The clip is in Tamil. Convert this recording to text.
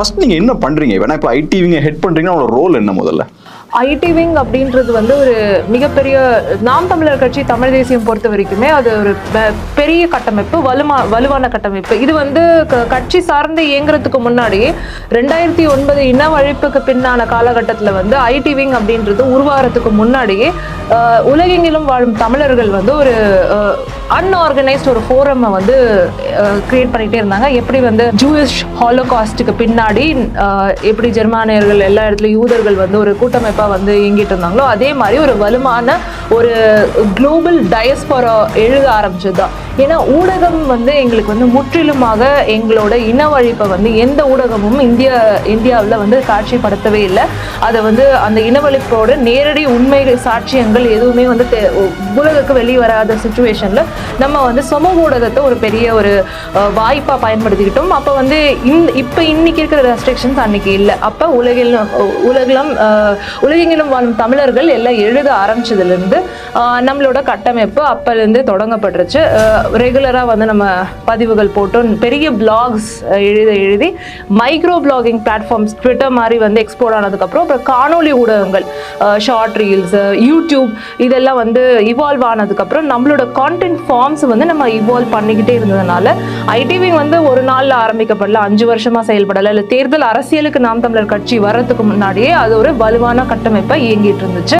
ஃபர்ஸ்ட் நீங்கள் என்ன பண்ணுறீங்க வேணா இப்போ ஐடி விங்க ஹெட் பண்ணுறீங்கன்னா உங்களோட ரோல் என்ன முதல்ல? ஐடி விங் அப்படின்றது வந்து ஒரு மிகப்பெரிய நாம் தமிழர் கட்சி தமிழ் தேசியம் பொறுத்த வரைக்குமே அது ஒரு பெரிய கட்டமைப்பு வலுமா வலுவான கட்டமைப்பு. இது வந்து க- கட்சி சார்ந்து இயங்குறதுக்கு முன்னாடி ரெண்டாயிரத்தி ஒன்பது இனவழிப்புக்கு பின்னான காலகட்டத்தில் வந்து ஐடி விங் அப்படின்றது உருவாகிறதுக்கு முன்னாடியே உலகெங்கிலும் வாழும் தமிழர்கள் வந்து ஒரு அன்ஆர்கனைஸ்ட் ஒரு ஃபோரமை வந்து கிரியேட் பண்ணிகிட்டே இருந்தாங்க. எப்படி வந்து ஜூயிஷ் ஹாலோகாஸ்ட்டுக்கு பின்னாடி எப்படி ஜெர்மானியர்கள் எல்லா இடத்துலையும் யூதர்கள் வந்து ஒரு கூட்டமைப்பாக வந்து இயங்கிட்டு இருந்தாங்களோ அதே மாதிரி ஒரு வலுவான ஒரு குளோபல் டயஸ்பரா எழுத ஆரம்பிச்சது தான் ஏன்னா ஊடகம் வந்து எங்களுக்கு வந்து முற்றிலுமாக எங்களோட இனவழிப்பை வந்து எந்த ஊடகமும் இந்தியா இந்தியாவில் வந்து காட்சிப்படுத்தவே இல்லை. அதை வந்து அந்த இனவழிப்போட நேரடி உண்மை சாட்சியங்கள் எதுவுமே வந்து தெ- உலகுக்கு வெளியே வராத சுச்சுவேஷனில் நம்ம வந்து சமூக ஊடகத்தை ஒரு பெரிய ஒரு வாய்ப்பாக பயன்படுத்திக்கிட்டோம். அப்போ வந்து இந் இப்போ இன்னைக்கு இருக்கிற ரெஸ்ட்ரிக்ஷன்ஸ் அன்னைக்கு இல்லை. அப்போ உலகில் உலகிலும் உலகெங்கிலும் வாழும் தமிழர்கள் எல்லாம் எழுத ஆரம்பிச்சதுலேருந்து நம்மளோட கட்டமைப்பு அப்போலேருந்து தொடங்கப்பட்டுருச்சு. ரெகுலராக வந்து நம்ம பதிவுகள் போட்டோம் பெரிய பிளாக்ஸ் எழுத எழுதி மைக்ரோ பிளாகிங் பிளாட்ஃபார்ம்ஸ் ட்விட்டர் மாதிரி வந்து எக்ஸ்போர்ட் ஆனதுக்கப்புறம் அப்புறம் காணொலி ஊடகங்கள் ஷார்ட் ரீல்ஸ் யூடியூப் இதெல்லாம் வந்து இவால்வ் ஆனதுக்கப்புறம் நம்மளோட கான்டென்ட் ஃபார்ம்ஸ் வந்து நம்ம இவால்வ் பண்ணிக்கிட்டே இருந்ததுனால ஐடிவி வந்து ஒரு நாளில் ஆரம்பிக்கப்படல அஞ்சு வருஷமாக செயல்படலை. இல்லை தேர்தல் அரசியலுக்கு நாம் தமிழர் கட்சி வர்றதுக்கு முன்னாடியே அது ஒரு வலுவான கட்டமைப்பை இயங்கிட்டு இருந்துச்சு.